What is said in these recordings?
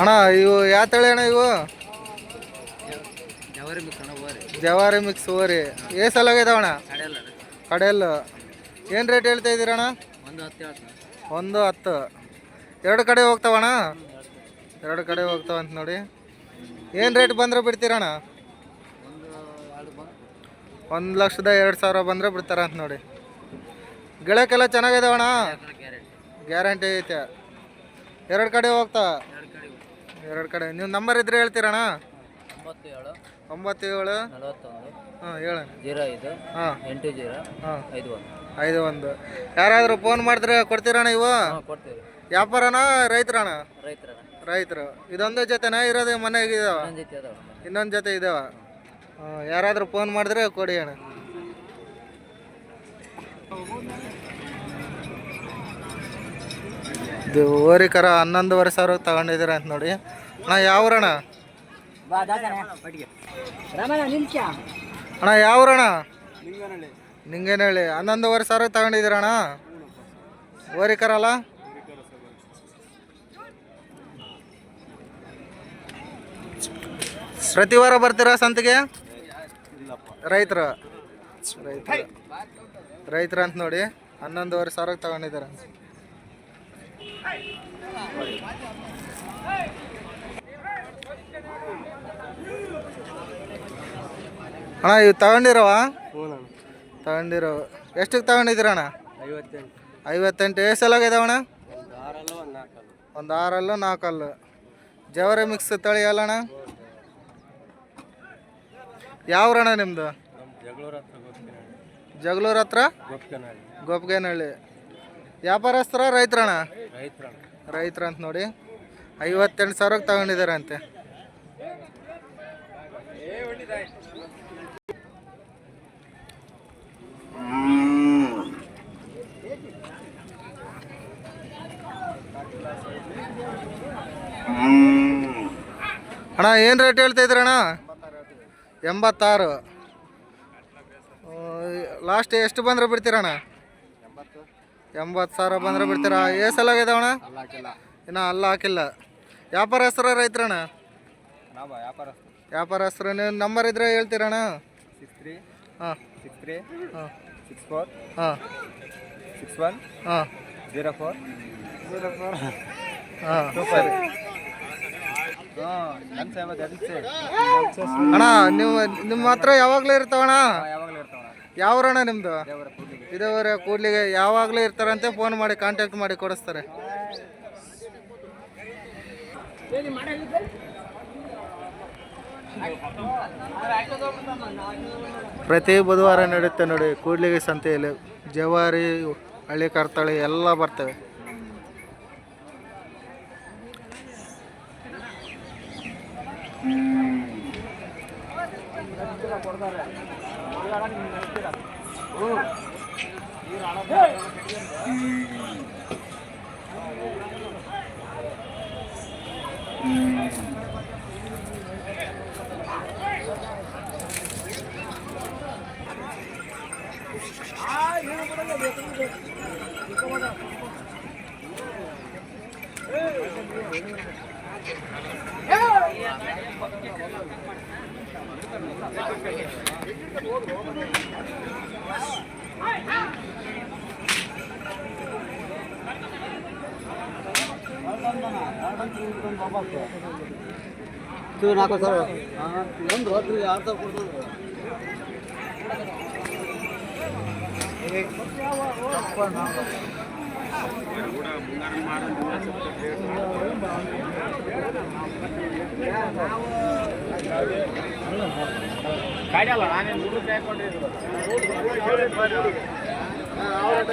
ಅಣ್ಣ, ಇವು ಯಾವ ತಳಿ ಅಣ್ಣ ಇವು? ಜವಾರಿ ಮಿಕ್ಸ್ ಓರಿ ಏ ಸಲ ಅಣ್ಣ? ಕಡೆಯಲ್ಲ. ಏನು ರೇಟ್ ಹೇಳ್ತಾ ಇದ್ದೀರಣ್ಣ ಒಂದು ಹತ್ತು. ಎರಡು ಕಡೆ ಹೋಗ್ತಾವಣ್ಣ ಎರಡು ಕಡೆ ಹೋಗ್ತಾವಂತ ನೋಡಿ. ಏನು ರೇಟ್ ಬಂದ್ರೆ ಬಿಡ್ತೀರಣ್ಣ ಒಂದು ಲಕ್ಷದ ಎರಡು ಸಾವಿರ ಬಂದರೆ ಬಿಡ್ತಾರಂತ ನೋಡಿ. ಗಿಳಕ್ಕೆಲ್ಲ ಚೆನ್ನಾಗಿದಾವಣ್ಣ? ಅಣ್ಣ ಗ್ಯಾರಂಟಿ ಐತೆ. ಎರಡು ಕಡೆ ಹೋಗ್ತಾ? ಎರಡು ಕಡೆ. ನೀವು ನಂಬರ್ ಇದ್ರೆ ಹೇಳ್ತೀರಣ ಒಂಬತ್ತು ಏಳು ಹಾಂ ಹೇಳ. ಜೀರೋ ಐದು ಹಾಂ. ಎಂಟು ಜೀರೋ ಹಾಂ. ಐದು ಒಂದು. ಐದು ಒಂದು ಯಾರಾದರೂ ಫೋನ್ ಮಾಡಿದ್ರೆ ಕೊಡ್ತೀರಣ ಇವು? ಕೊಡ್ತೀವಿ ವ್ಯಾಪಾರನ ರೈತರಣ ರೈತರ ರೈತರು. ಇದೊಂದೇ ಜೊತೆನಾ? ಇರೋದು ಮನೆಗೆ ಇದಾವ ಇನ್ನೊಂದು ಜೊತೆ ಇದಾವ ಯಾರಾದರೂ ಫೋನ್ ಮಾಡಿದ್ರೆ ಕೊಡಿ ಅಣ್ಣ. ಇದು ಓರಿಕರ ಹನ್ನೊಂದುವರೆ ಸಾವಿರ ತಗೊಂಡಿದ್ದೀರ ಅಂತ ನೋಡಿ. ಅಣ್ಣ ಯಾವ್ರಣ ಅಣ್ಣ ಯಾವ್ರಣ್ಣ? ನಿಂಗೇನಹಳ್ಳಿ. ಹನ್ನೊಂದುವರೆ ಸಾವಿರ ತಗೊಂಡಿದ್ದೀರಣ್ಣ ಓರಿಕರ ಅಲ್ಲ ಪ್ರತಿ ವಾರ ಬರ್ತೀರಾ ಸಂತಿಗೆ? ರೈತರು. ರೈತರು. ರೈತರು ಅಂತ ನೋಡಿ ಹನ್ನೊಂದುವರೆ ಸಾವಿರ ತಗೊಂಡಿದ್ದಾರೆ. ಅಣ್ಣ ಇವು ತಗೊಂಡಿರವ? ತಗೊಂಡಿರೋ ಎಷ್ಟಕ್ಕೆ ತಗೊಂಡಿದ್ದೀರಣ್ಣ ಐವತ್ತೆಂಟು. ಐವತ್ತೆಂಟು. ಎಷ್ಟು ಸಲ ನಾಲ್ಕಲ್ಲ. ಒಂದು ಆರಲ್ಲು ನಾಲ್ಕಲ್ಲು. ಜವರ ಮಿಕ್ಸ್ ತಳಿ ಅಲ್ಲಣ್ಣ ಯಾವ್ರಣ್ಣ ನಿಮ್ಮದು ನಮ್ಮ ಜಗಳೂರ ಹತ್ರ ಗೋಪ್ಗೇನಹಳ್ಳಿ ವ್ಯಾಪಾರಸ್ಥರ ರೈತರಣ್ಣ? ರೈತರ ಅಂತ ನೋಡಿ. ಐವತ್ತೆಂಟು ಸಾವಿರಕ್ಕೆ ತಗೊಂಡಿದ್ದಾರೆ ಅಂತೆ ಅಣ್ಣ ಏನು ರೇಟ್ ಹೇಳ್ತಾ ಇದ್ರಣ್ಣ ಎಂಬತ್ತಾರು. ಲಾಸ್ಟ್ ಎಷ್ಟು ಬಂದ್ರೆ ಬಿಡ್ತೀರಣ್ಣ? ಎಂಬತ್ತು ಸಾವಿರ ಬಂದ್ರೆ ಬಿಡ್ತೀರಾ? ಏ ಸಲ ಅಲ್ಲಾಕಿಲ್ಲ ಇನ್ನು ಅಲ್ಲ ಹಾಕಿಲ್ಲ. ವ್ಯಾಪಾರಸ್ಥರ ರೈತರಣ್ಣ? ರೈತರಣ ವ್ಯಾಪಾರ ಹೆಸರು ನೀವು ನಂಬರ್ ಇದ್ರೆ ಹೇಳ್ತೀರಣ್ಣ? ಹಾಂ. ಸಿಕ್ಸ್ ತ್ರೀ ಹಾಂ. ಸಿಕ್ಸ್ ಫೋರ್ ಹಾಂ. ಸಿಕ್ಸ್ ಒನ್ ಹಾಂ. ಜೀರೋ ಫೋರ್ ಜೀರೋ ಫೋರ್ ಹಾಂ. ಸರಿ ಅಣ್ಣ, ನೀವು ನಿಮ್ಮ ಹತ್ರ ಯಾವಾಗಲೂ ಇರ್ತಾವಣ್ಣ? ಯಾವ್ರಣ್ಣ ನಿಮ್ಮದು ದೇವರ ಇದೇವರೆ, ಕೂಡ್ಲಿಗೆ ಯಾವಾಗಲೂ ಇರ್ತಾರಂತೆ ಫೋನ್ ಮಾಡಿ ಕಾಂಟ್ಯಾಕ್ಟ್ ಮಾಡಿ ಕೊಡಿಸ್ತಾರೆ. ಪ್ರತಿ ಬುಧವಾರ ನಡೆಯುತ್ತೆ ನೋಡಿ, ಕೂಡ್ಲಿಗೆ ಸಂತೆಯಲ್ಲಿ ಜವಾರಿ, ಹಳ್ಳಿ ಕರ್ತಾಳಿ ಎಲ್ಲ ಬರ್ತವೆ. Hey! ನಾಲ್ಕು ಸಾವಿರ ಒಂದು ರಾತ್ರಿ ಆರು ಸಾವಿರ ಕೊಡ್ತಾರೆ ಅವತ್ತು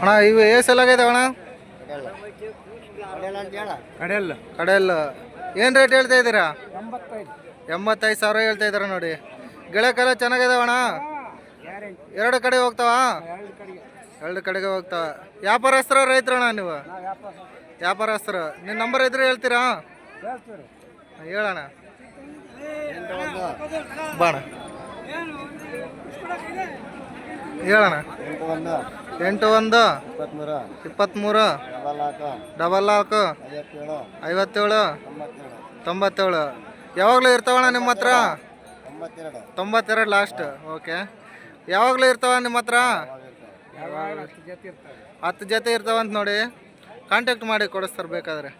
ಅಣ್ಣ ಇವು ಏಸೆಲ್ಲಾಗೈತೆ ಅಣ್ಣ? ಕಡೆಯಲ್ಲ. ಕಡೆಯಲ್ಲ. ಏನು ರೇಟ್ ಹೇಳ್ತಾ ಇದ್ದೀರಾ? ಎಂಬತ್ತೈದು. ಸಾವಿರ ಹೇಳ್ತಾ ಇದ್ದಾರ ನೋಡಿ. ಗಿಳಕ್ಕೆಲ್ಲ ಚೆನ್ನಾಗಿದಾವಣ ಎರಡು ಕಡೆ ಹೋಗ್ತಾವ? ಎರಡು ಕಡೆಗೆ. ಎರಡು ಕಡೆಗೆ ಹೋಗ್ತಾವ. ವ್ಯಾಪಾರಸ್ಥರ ರೈತರಣ್ಣ ನೀವು? ವ್ಯಾಪಾರಸ್ಥರ ವ್ಯಾಪಾರ. ವ್ಯಾಪಾರಸ್ಥರು. ನಿನ್ನ ನಂಬರ್ ಇದ್ರೆ ಹೇಳ್ತೀರಾ? ಹೇಳೋಣ ಹೇಳಣ್ಣ. ಬಾಣ. ಹೇಳಣ್ಣ. ಎಂಟು ಒಂದು. ಇಪ್ಪತ್ತ್ಮೂರು ಡಬಲ್ ನಾಲ್ಕು. ಐವತ್ತೇಳು. ತೊಂಬತ್ತೇಳು. ಯಾವಾಗಲೂ ಇರ್ತಾವಣ್ಣ ನಿಮ್ಮ ಹತ್ರ? ತೊಂಬತ್ತೆರಡು. ಲಾಸ್ಟ್ ಓಕೆ ಯಾವಾಗಲೂ ಇರ್ತಾವ ನಿಮ್ಮ ಹತ್ರ? ಹತ್ತು ಜೊತೆ ಇರ್ತಾರೆ. ಅಂತ ಜೊತೆ ಇರ್ತಾವಂತ ನೋಡಿ. ಕಾಂಟ್ಯಾಕ್ಟ್ ಮಾಡಿ ಕೊಡಿಸ್ತಾರೆ ಬೇಕಾದ್ರೆ.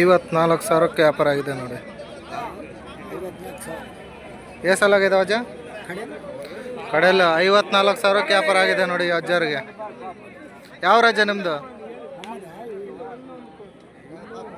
ಐವತ್ನಾಲ್ಕು ಸಾವಿರಕ್ಕೆ ವ್ಯಾಪಾರ ಆಗಿದೆ ನೋಡಿ. ಎಷ್ಟು ಸಲ ಆಗಿದೆ ಅಜ್ಜ? ಕಡೆಯಲ್ಲ. ಐವತ್ನಾಲ್ಕು ಸಾವಿರಕ್ಕೆ ವ್ಯಾಪಾರ ಆಗಿದೆ ನೋಡಿ ಅಜ್ಜರಿಗೆ. ಯಾವ ರಾಜ್ಯ ನಿಮ್ಮದು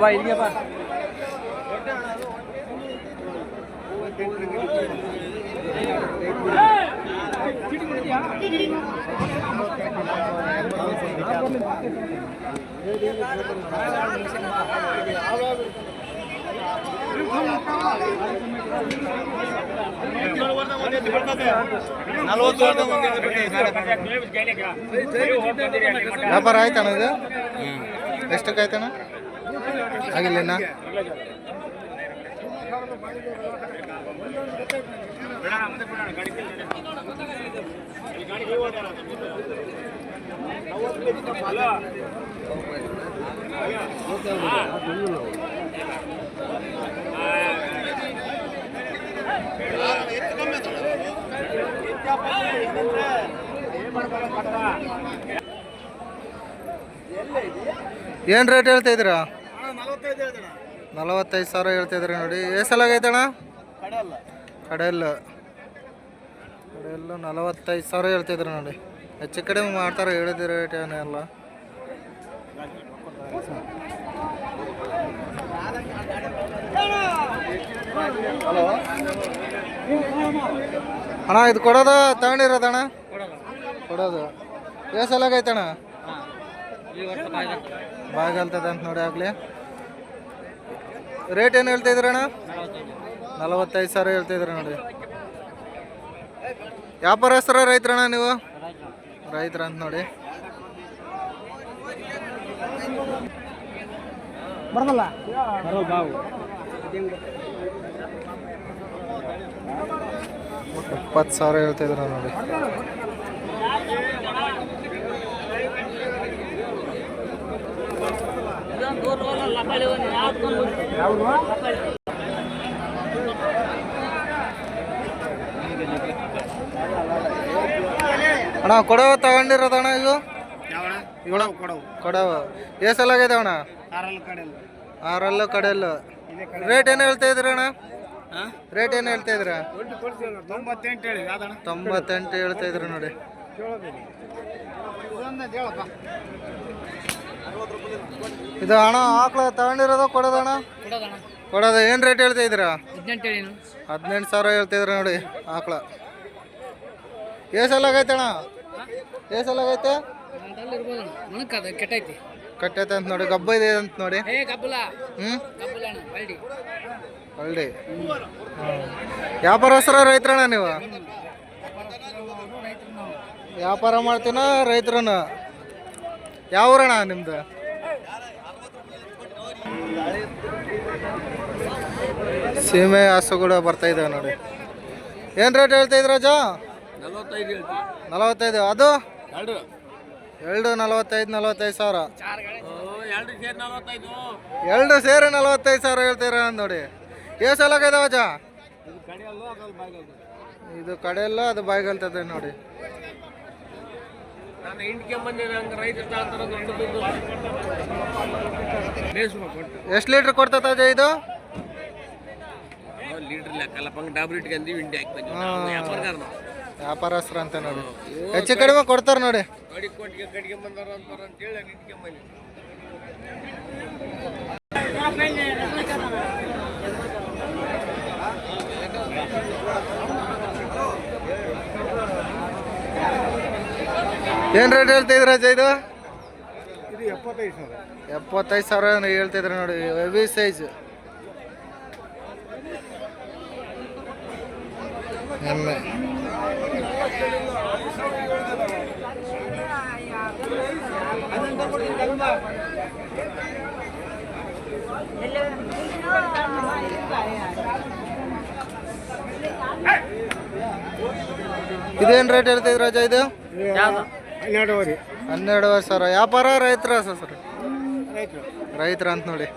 ಬಾ ಇಲ್ಲಿಗೆ ಬಾ ವ್ಯಾಪಾರ ಆಯ್ತಣ ಇದು? ಎಷ್ಟಕ್ಕೆ ಆಯ್ತಣ್ಣ? ಆಗಿಲ್ಲ ಏನು ರೇಟ್ ಹೇಳ್ತಾ ಇದ್ದೀರಾ? ನಲವತ್ತೈದು ಸಾವಿರ ಹೇಳ್ತಾ ಇದ್ರಿ ನೋಡಿ. ಎಷ್ಟು ಸಲ ಆಗೈತಣ್ಣ? ಕಡೆಯಲ್ಲ. ಕಡೆಯಲ್ಲ. ನಲವತ್ತೈದು ಸಾವಿರ ಹೇಳ್ತಿದ್ರು ನೋಡಿ. ಹೆಚ್ಚು ಕಡಿಮೆ ಮಾಡ್ತಾರೆ ಹೇಳಿದ ರೇಟ್ ಏನೆಲ್ಲ ಅಣ್ಣ ಇದು ಕೊಡೋದು ತಗೊಂಡಿರೋದಣ್ಣ? ಕೊಡೋದು. ಎಷ್ಟು ಆಗೈತಣ್ಣ ಬಾಗಲ್ತದ ಅಂತ ನೋಡಿ ಆಗಲಿ. ರೇಟ್ ಏನು ಹೇಳ್ತಾ ಅಣ್ಣ ನಲವತ್ತೈದು ಸಾವಿರ ಹೇಳ್ತಾ ಇದ್ರ ನೋಡಿ. ವ್ಯಾಪಾರಸ್ಥರ ರೈತರಣ್ಣ ನೀವು? ರೈತರ ಅಂತ ನೋಡಿ. ಬರಲ್ಲ ಬರಲ್ಲ ಬಾವು ಇಪ್ಪತ್ತು ಸಾವಿರ ಹೇಳ್ತಾ ಇದ್ರ ನೋಡಿ. ಅಣ್ಣ ಕೊಡವ ತಗೊಂಡಿರೋದಣ್ಣ ಇವು ಇದು? ಕೊಡವು. ಕೊಡವ. ಎಷ್ಟು ಸಲ ಆಗೈತೆ ಅಣ್ಣ? ಆರಲ್ಲೂ ಕಡೆಯಲ್ಲ. ಆರಲ್ಲು ಕಡೆಯಲ್ಲು. ರೇಟ್ ಏನು ಹೇಳ್ತಾ ಇದ್ರಿ ಅಣ್ಣ? ರೇಟ್ ಏನು ಹೇಳ್ತಾ ಇದ್ರ ತೊಂಬತ್ತೆಂಟು ಹೇಳ್ತಾ ಇದ್ರು ನೋಡಿ. ಇದು ಅಣ್ಣ ಆಕಳ ತಗೊಂಡಿರೋದು ಕೊಡೋದಣ್ಣ ಕೊಡೋದು ಏನು ರೇಟ್ ಹೇಳ್ತಾ ಇದ್ದೀರಾ? ಹದಿನೆಂಟು ಸಾವಿರ ಹೇಳ್ತಾ ಇದ್ರ ನೋಡಿ ಆಕಳ. ಏ ಸಲ ಆಗೈತೆ ಅಣ್ಣ? ಏ ಸಲ ಆಗೈತೆ? ಕೆಟ್ಟೈತಿ. ಕಟ್ಟೈತೆ ಅಂತ ನೋಡಿ ಗಬ್ಬ ಇದೆ ಅಂತ ನೋಡಿ. ಹ್ಮ್? ಹ್ಞೂ ಕಬ್ಬಲ ವ್ಯಾಪಾರ ಒಳ್ಳೆ ವ್ಯಾಪಾರಸ್ಥರ ರೈತರಣ್ಣ ನೀವು? ವ್ಯಾಪಾರ ಮಾಡ್ತೀನ ರೈತರನ್ನ ಯಾವ ಊರಣ್ಣ ನಿಮ್ದು? ಸೀಮೆ ಹಸು ಕೂಡ ಬರ್ತಾ ಇದಾವೆ ನೋಡಿ. ಏನು ರೇಟ್ ಹೇಳ್ತಾ ರಾಜ ನಲವತ್ತೈದು ಅದು? ಎರಡು. ನಲವತ್ತೈದು ನಲವತ್ತೈದು ಸಾವಿರ. ಎರಡು ಸೇರಿ ನಲವತ್ತೈದು. ಎರಡು ಸೇರಿ ನಲವತ್ತೈದು ಸಾವಿರ ಹೇಳ್ತೀರ ನೋಡಿ. ಎಷ್ಟು ಸಲ ಇದು ಕಡೆಯಲ್ಲೋ ಅದು ಬಾಯ್ಗಲ್ತದೆ ನೋಡಿ. ಎಷ್ಟು ಲೀಟ್ರ್ ಕೊಡ್ತದ ಇದು? ಲೀಟ್ರ್ ಲೆಕ್ಕಲ್ಲ ಪಂಗ್ ಡಬ್ರಿ ಇಟ್ಕೊಂಡಿ ಇಂಡಿ ವ್ಯಾಪಾರಸ್ಥರು ಅಂತ ನೋಡಿ. ಹೆಚ್ಚು ಕಡಿಮೆ ಕೊಡ್ತಾರೆ ನೋಡಿ. ಕಡಿಗೆ ಏನು ರೇಟ್ ಹೇಳ್ತಿದ್ರ ಅಜ್ಜ ಇದು? ಇದು ಎಪ್ಪತ್ತೈದು ಸಾವಿರ. ಎಪ್ಪತ್ತೈದು ಸಾವಿರ ಹೇಳ್ತಿದ್ರೆ ನೋಡಿ ಹೆವಿ ಸೈಜ್ ಎಮ್ಮೆ. ಇದೇನು ರೇಟ್ ಹೇಳ್ತಿದ್ರ ಅಜ್ಜ ಇದು? ಹನ್ನೆರಡುವರೆ. ಹನ್ನೆರಡುವರೆ ಸಾವಿರ. ವ್ಯಾಪಾರ ರೈತರ ಸರ್ ರೈತರು. ರೈತರ ಅಂತ ನೋಡಿ.